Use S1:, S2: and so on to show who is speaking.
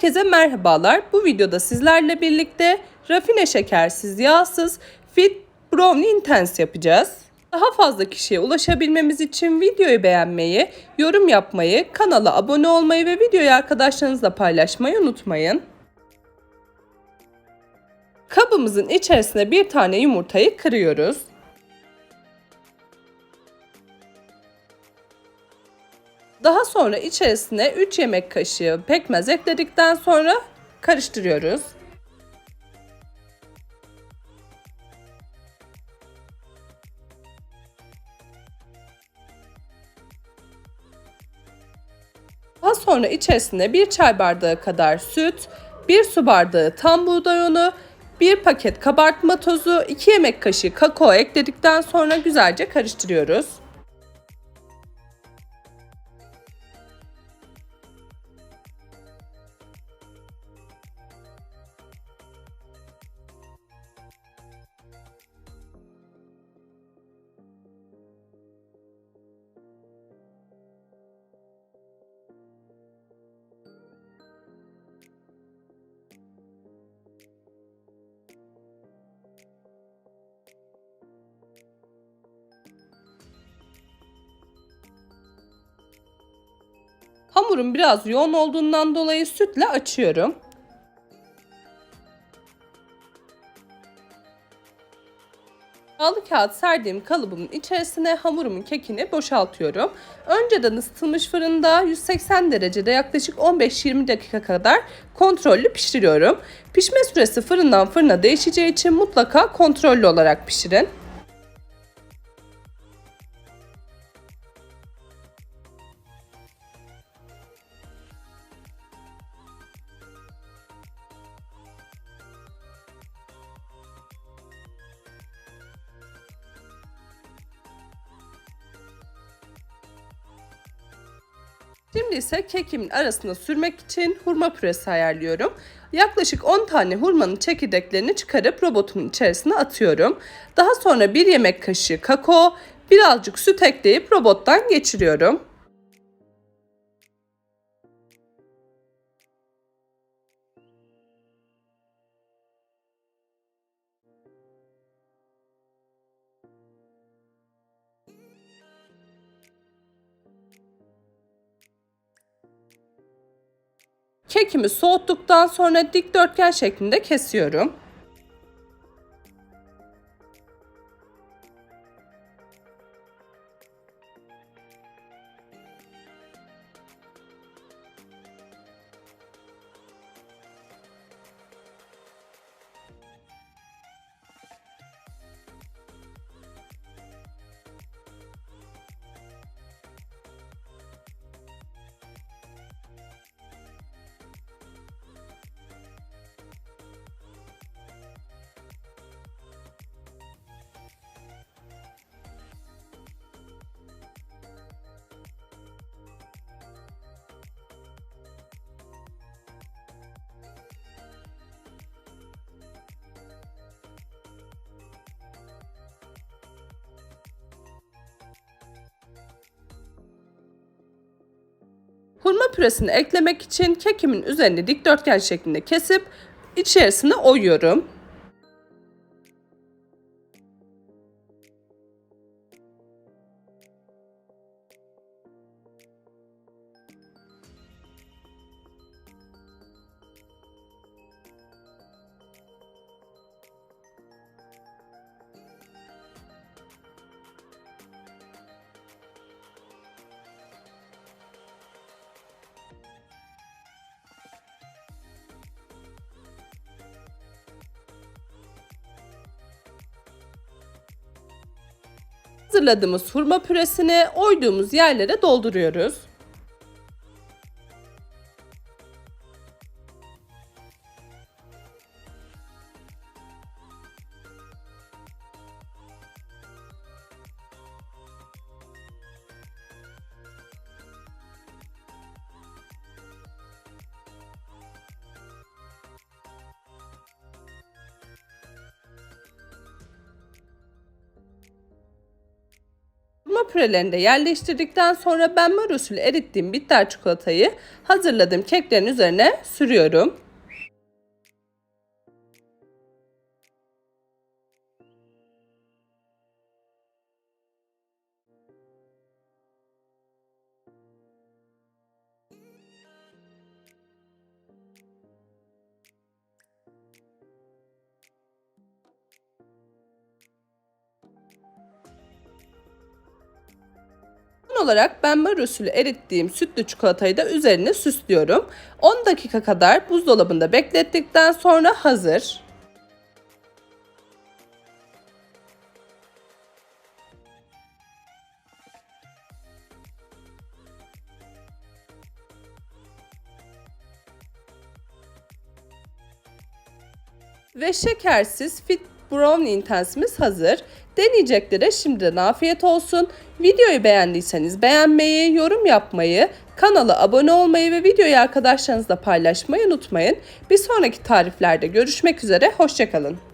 S1: Herkese merhabalar. Bu videoda sizlerle birlikte rafine şekersiz, yağsız Fit Brownie Intense yapacağız. Daha fazla kişiye ulaşabilmemiz için videoyu beğenmeyi, yorum yapmayı, kanala abone olmayı ve videoyu arkadaşlarınızla paylaşmayı unutmayın. Kabımızın içerisine bir tane yumurtayı kırıyoruz. Daha sonra içerisine 3 yemek kaşığı pekmez ekledikten sonra karıştırıyoruz. Daha sonra içerisine 1 çay bardağı kadar süt, 1 su bardağı tam buğday unu, 1 paket kabartma tozu, 2 yemek kaşığı kakao ekledikten sonra güzelce karıştırıyoruz. Hamurum biraz yoğun olduğundan dolayı sütle açıyorum. Yağlı kağıt serdiğim kalıbımın içerisine hamurumun kekini boşaltıyorum. Önceden ısıtılmış fırında 180 derecede yaklaşık 15-20 dakika kadar kontrollü pişiriyorum. Pişme süresi fırından fırına değişeceği için mutlaka kontrollü olarak pişirin. Şimdi ise kekimin arasına sürmek için hurma püresi ayarlıyorum. Yaklaşık 10 tane hurmanın çekirdeklerini çıkarıp robotumun içerisine atıyorum. Daha sonra 1 yemek kaşığı kakao, birazcık süt ekleyip robottan geçiriyorum. Kekimi soğuttuktan sonra dikdörtgen şeklinde kesiyorum. Hurma püresini eklemek için kekimin üzerini dikdörtgen şeklinde kesip içerisine oyuyorum. Hazırladığımız hurma püresini oyduğumuz yerlere dolduruyoruz. Dondurma pürelerini de yerleştirdikten sonra benmari usulü erittiğim bitter çikolatayı hazırladığım keklerin üzerine sürüyorum. Olarak benmari usulü erittiğim sütlü çikolatayı da üzerine süslüyorum. 10 dakika kadar buzdolabında beklettikten sonra hazır. Ve şekersiz fit brownie intensimiz hazır. Deneyeceklere şimdiden afiyet olsun. Videoyu beğendiyseniz beğenmeyi, yorum yapmayı, kanala abone olmayı ve videoyu arkadaşlarınızla paylaşmayı unutmayın. Bir sonraki tariflerde görüşmek üzere, hoşçakalın.